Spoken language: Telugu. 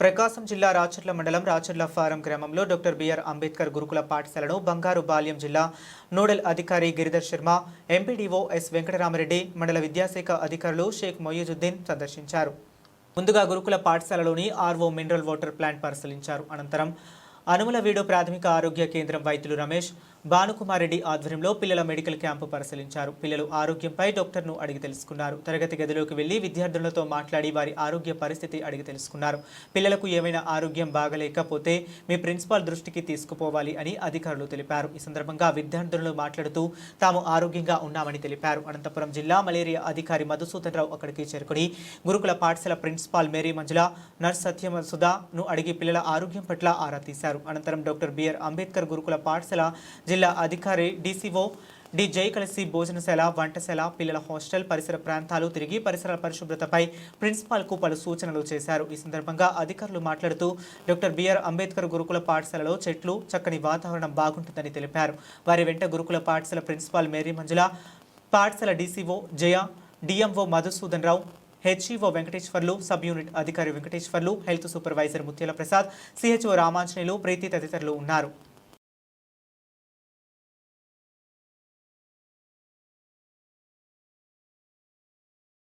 ప్రకాశం జిల్లా రాచర్ల మండలం రాచర్ల ఫారం గ్రామంలో డాక్టర్ బిఆర్ అంబేద్కర్ గురుకుల పాఠశాలను బంగారు బాల్యం జిల్లా నోడల్ అధికారి గిరిధర్ శర్మ ఎంపీడీఓ ఎస్ వెంకటరామరెడ్డి మండల విద్యాశాఖ అధికారులు షేక్ మొయ్యుజుద్దీన్ సందర్శించారు. ముందుగా గురుకుల పాఠశాలలోని ఆర్వో మినరల్ వాటర్ ప్లాంట్ పరిశీలించారు. అనంతరం అనుమలవీడు ప్రాథమిక ఆరోగ్య కేంద్రం వైద్యులు రమేష్ భానుకుమారెడ్డి ఆధ్వర్యంలో పిల్లల మెడికల్ క్యాంపు పరిశీలించారు. పిల్లలు ఆరోగ్యంపై డాక్టర్ను అడిగి తెలుసుకున్నారు. తరగతి గదిలోకి వెళ్ళి విద్యార్థులతో మాట్లాడి వారి ఆరోగ్య పరిస్థితి అడిగి తెలుసుకున్నారు. పిల్లలకు ఏమైనా ఆరోగ్యం బాగలేకపోతే మీ ప్రిన్సిపాల్ దృష్టికి తీసుకుపోవాలి అని అధికారులు తెలిపారు. ఈ సందర్భంగా విద్యార్థులను మాట్లాడుతూ తాము ఆరోగ్యంగా ఉన్నామని తెలిపారు. అనంతపురం జిల్లా మలేరియా అధికారి మధుసూదన్ రావు అక్కడికి చేరుకుని గురుకుల పాఠశాల principal Mary Manjula nurse Satyama సుధాను అడిగి పిల్లల ఆరోగ్యం పట్ల ఆరా తీశారు. అనంతరం డాక్టర్ బిఆర్ అంబేద్కర్ గురుకుల పాఠశాల జిల్లా అధికారి డీసీఓ డి జై కలిసి భోజనశాల వంటశాల పిల్లల హాస్టల్ పరిసర ప్రాంతాలు తిరిగి పరిసరాల పరిశుభ్రతపై ప్రిన్సిపాల్కు పలు సూచనలు చేశారు. ఈ సందర్భంగా అధికారులు మాట్లాడుతూ డాక్టర్ బిఆర్ అంబేద్కర్ గురుకుల పాఠశాలలో చెట్లు చక్కని వాతావరణం బాగుంటుందని తెలిపారు. వారి వెంట గురుకుల పాఠశాల ప్రిన్సిపాల్ మేరీ మంజుల పాఠశాల DCO Jaya DMO Madhusudan Rao HEO Venkateswarlu sub unit అధికారి వెంకటేశ్వర్లు హెల్త్ సూపర్వైజర్ ముత్యాల ప్రసాద్ సిహెచ్ఓ రామాంజనేయులు ప్రీతి తదితరులు ఉన్నారు.